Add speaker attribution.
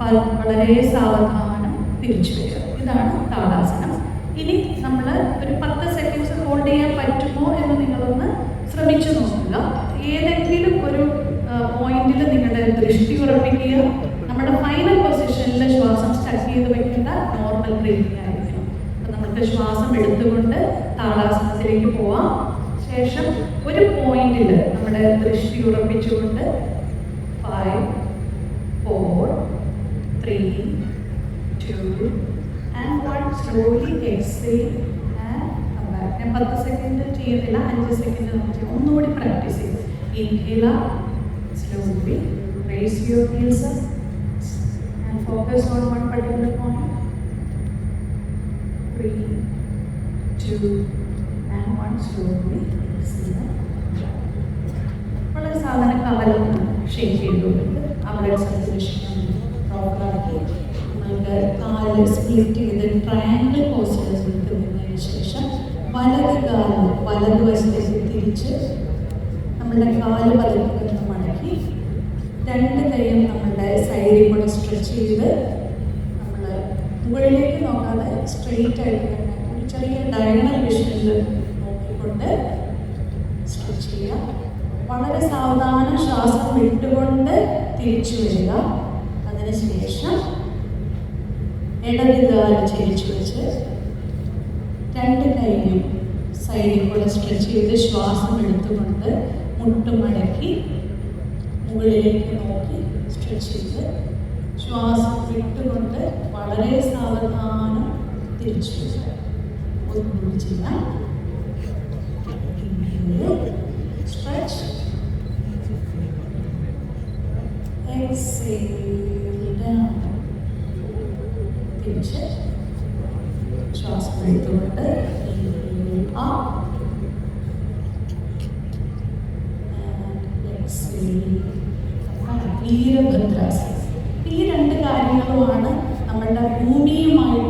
Speaker 1: വളരെ സാവധാനം തിരിച്ചു വരിക. ഇതാണ് താടാസനം. ഇനി നമ്മൾ ഒരു പത്ത് സെക്കൻഡ്സ് ഹോൾഡ് ചെയ്യാൻ പറ്റുമോ എന്ന് നിങ്ങളൊന്ന് ശ്രമിച്ചു നോക്കുക. ഏതെങ്കിലും ഒരു പോയിന്റിൽ നിങ്ങളുടെ ദൃഷ്ടി ഉറപ്പിക്കുക. നമ്മുടെ ഫൈനൽ പൊസിഷനിൽ ശ്വാസം സ്റ്റക്ക് ചെയ്ത് വെക്കേണ്ട നോർമൽ ബ്രീതിങ് ആയിരിക്കണം. അപ്പം നമുക്ക് ശ്വാസം എടുത്തുകൊണ്ട് താളാസനത്തിലേക്ക് പോവാം. ശേഷം ഒരു പോയിന്റിൽ നമ്മുടെ ദൃഷ്ടി ഉറപ്പിച്ചുകൊണ്ട് five four three two and one slowly exhale ഞാൻ പത്ത് സെക്കൻഡ് ചെയ്യുന്നില്ല അഞ്ച് സെക്കൻഡ് നമുക്ക് ഒന്നുകൂടി പ്രാക്ടീസ് ചെയ്യും. Inhale slowly raise your heels and focus on one particular point three two and one slowly വളരെ സാധാരണ കവലൊന്നും ഷെയ്ക്ക് ചെയ്തുകൊണ്ട് അവിടെ സർക്കുലേഷൻ പ്രോപ്പറാക്കി കാൽ സ്പ്ലിറ്റ് ചെയ്ത് ട്രയാങ്കിൾ പോസ്റ്റിൽ നിൽക്കുന്നതിന് ശേഷം വലത് കാൽ വലത് വശത്തേക്ക് തിരിച്ച് നമ്മുടെ കാൽ പതുക്കെ മടക്കി. രണ്ട് കൈയും നമ്മുടെ സൈഡിൽ കൂടെ സ്ട്രെച്ച് ചെയ്ത് നമ്മൾ മുകളിലേക്ക് നോക്കാതെ സ്ട്രെയിറ്റ് ആയിട്ട് തന്നെ ഒരു ചെറിയ ഡയഗണൽ വിഷനിൽ നോക്കിക്കൊണ്ട് സ്ട്രെച്ച് ചെയ്യുക. വളരെ സാവധാനം ശ്വാസം വിട്ടുകൊണ്ട് തിരിച്ചു വരിക. അതിനുശേഷം ഇടത് കാൽ ചരിച്ചു വെച്ച് രണ്ട് കൈയും സൈഡിൽ കൂടെ സ്ട്രെച്ച് ചെയ്ത് ശ്വാസം എടുത്തുകൊണ്ട് മുട്ടുമടക്കി മുകളിലേക്ക് നോക്കി സ്ട്രെച്ച് ചെയ്ത് ശ്വാസം വിട്ടുകൊണ്ട് വളരെ സാവധാനം തിരിച്ചു ഒന്നും ചെയ്യാം സ്ട്രെച്ച്. Exhale. തിരിച്ച് ശ്വാസം എടുത്തുകൊണ്ട് back. വീരഭദ്രാസനം ഈ രണ്ട് കാര്യങ്ങളുമാണ് നമ്മളുടെ ഭൂമിയുമായിട്ട്